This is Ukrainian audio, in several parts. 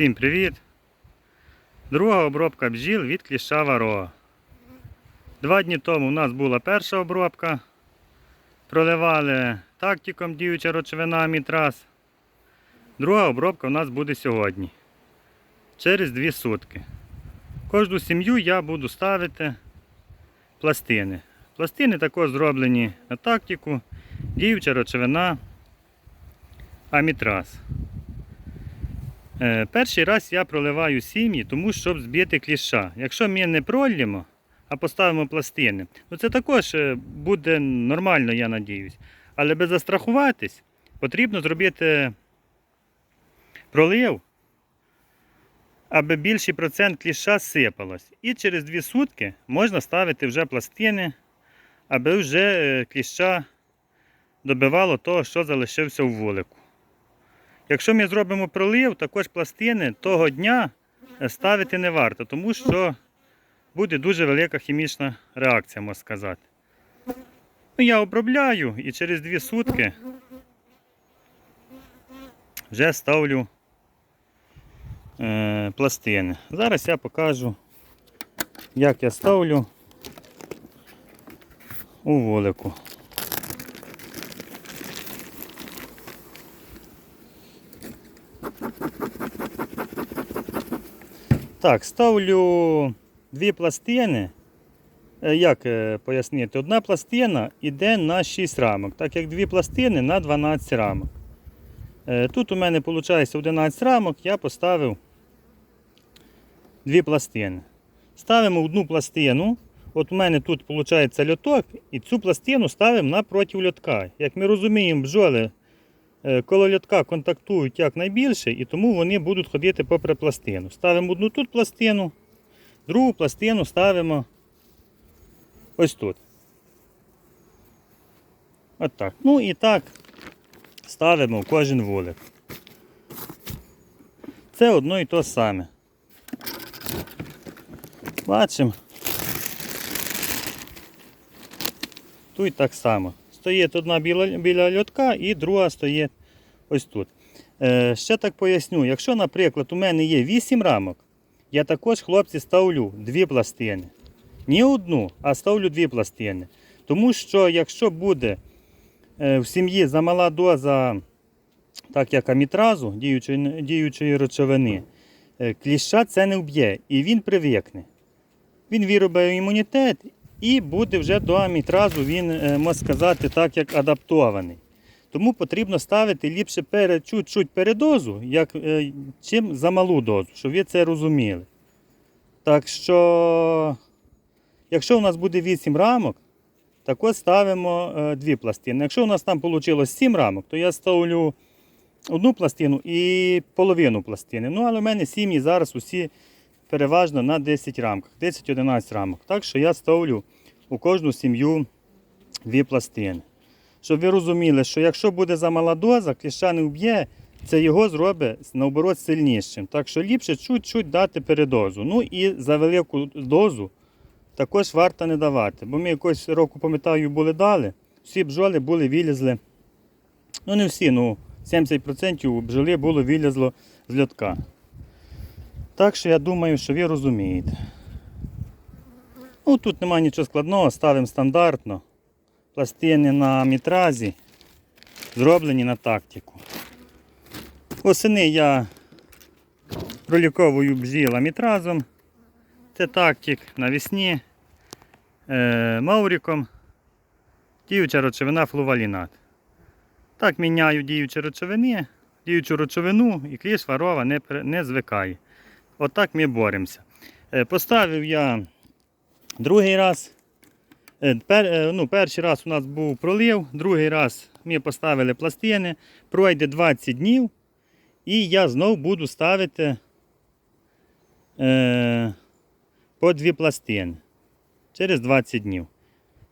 Всім привіт! Друга обробка бджіл від кліща варо. Два дні тому у нас була перша обробка. Проливали тактиком діюча речовина мітрас. Друга обробка у нас буде сьогодні. Через дві сутки. Кожну сім'ю я буду ставити пластини. Пластини також зроблені на тактику, діюча речовина амітраз. Е, Перший раз я проливаю сім'ї, тому щоб збити кліща. Якщо ми не пролємо, а поставимо пластини, то це також е, буде нормально, я надіюсь. Але без застрахуватись, потрібно зробити пролив, аби більший процент кліща сипалось. І через дві сутки можна ставити вже пластини, аби вже е, кліща добивало того, що залишився в вулику. Якщо ми зробимо пролив, також пластини того дня е, ставити не варто, тому що буде дуже велика хімічна реакція, можна сказати. Ну, я обробляю і через дві сутки вже ставлю е, пластини. Зараз я покажу, як я ставлю у вулику. Так, ставлю дві пластини. Е, Як е, пояснити? Одна пластина йде на 6 рамок, так як дві пластини на 12 рамок. Е, Тут у мене виходить 11 рамок, я поставив дві пластини. Ставимо одну пластину. От у мене тут виходить льоток, і цю пластину ставимо напроти льотка. Як ми розуміємо, бджоли е, коло льотка контактують якнайбільше, і тому вони будуть ходити попри пластину. Ставимо одну тут пластину, другу пластину ставимо ось тут. От так. Ну і так ставимо в кожен вулик. Це одно і то саме. Бачимо. Тут так само. Стоїть одна біля, біля льотка і друга стоїть ось тут. Е, ще так поясню, якщо, наприклад, у мене є 8 рамок, я також, хлопці, ставлю дві пластини. Не одну, а ставлю дві пластини. Тому що якщо буде е, в сім'ї замала доза, так як амітразу, діючої, діючої речовини, е, кліща це не вб'є і він привикне. Він виробить імунітет і буде вже до амітразу, він, е, можна сказати, так як адаптований. Тому потрібно ставити ліпше перед, чуть-чуть передозу, як, е, чим за малу дозу, щоб ви це розуміли. Так що, якщо у нас буде 8 рамок, так ось ставимо е, дві пластини. Якщо у нас там вийшло 7 рамок, то я ставлю одну пластину і половину пластини. Ну, але в мене сім'ї зараз усі переважно на 10 рамках, 10-11 рамок. Так що я ставлю у кожну сім'ю дві пластини. Щоб ви розуміли, що якщо буде замала доза, кліща не вб'є, це його зробить наоборот сильнішим. Так що ліпше чуть-чуть дати передозу. Ну і за велику дозу також варто не давати. Бо ми якось року, пам'ятаю, були дали, всі бджоли були вилізли. Ну не всі, ну 70% бджоли було вилізло з льотка. Так що я думаю, що ви розумієте. Ну, Тут немає нічого складного, ставимо стандартно. Пластини на мітразі, зроблені на тактику. Восени я проліковую бджіла мітразом. Це тактик навесні е, мауріком, діюча речовина флувалінат. Так міняю діючі речовини, діючу речовину і кліш варова не, не звикає. Отак ми боремося. Е, Поставив я другий раз. Е, пер- е, ну, перший раз у нас був пролив, другий раз ми поставили пластини, пройде 20 днів, і я знов буду ставити е, по дві пластини через 20 днів.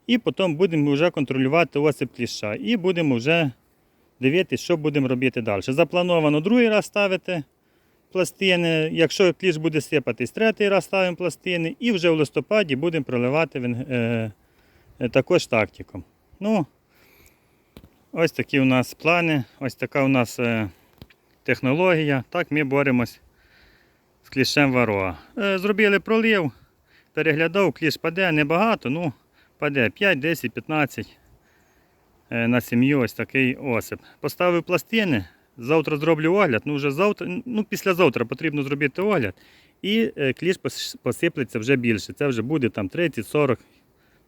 І потім будемо вже контролювати осип кліща. І будемо вже дивитися, що будемо робити далі. Заплановано другий раз ставити пластини. Якщо кліщ буде сипатись, третій раз ставимо пластини. І вже в листопаді будемо проливати е, е, також тактиком. Ну, ось такі у нас плани, ось така у нас е, технологія. Так ми боремось з кліщем вароа. Е, Зробили пролив, переглядав, кліщ паде небагато, ну паде 5, 10, 15 е, на сім'ю ось такий осип. Поставив пластини, завтра зроблю огляд, ну вже завтра, ну післязавтра потрібно зробити огляд. І е, пос- посиплеться вже більше. Це вже буде там 30-40.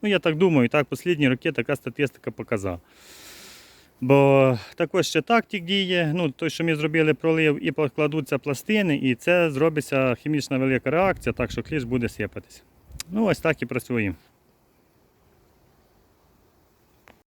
Ну я так думаю, так останні роки така статистика показала. Бо також ще тактик діє, ну той, що ми зробили пролив, і покладуться пластини, і це зробиться хімічна велика реакція, так що кліщ буде сипатись. Ну ось так і працюємо.